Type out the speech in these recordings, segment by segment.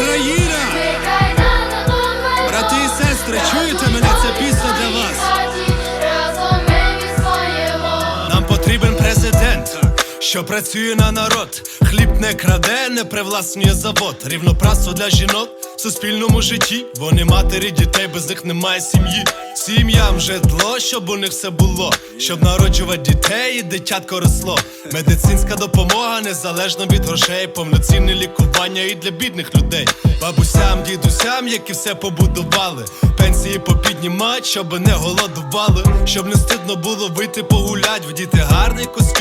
Україна! Брати і сестри, чуєте мене? Це пісня для вас. Нам потрібен президент, що працює на народ. Хліб не краде, не привласнює завод. Рівно прасу для жінок в суспільному житті. Вони матері дітей, без них немає сім'ї. Сім'ям житло, щоб у них все було, щоб народжувати дітей і дитятко росло. Медицинська допомога незалежно від грошей, повноцінне лікування і для бідних людей. Бабусям, дідусям, які все побудували. Пенсії попіднімать, щоб не голодували, щоб не стидно було вийти погулять, вдіти гарний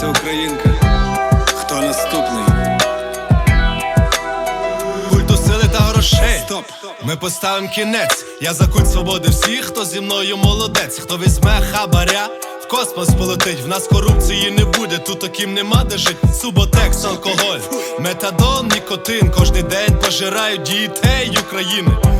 Леся Українка. Хто наступний? Культу сили та грошей. Стоп! Ми поставим кінець. Я за культ свободи всіх, хто зі мною молодець, хто візьме хабаря. В космос полетить, в нас корупції не буде, тут таким нема де жить. Суботекс, алкоголь, метадон, нікотин. Кожний день пожирають дітей України.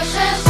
precious.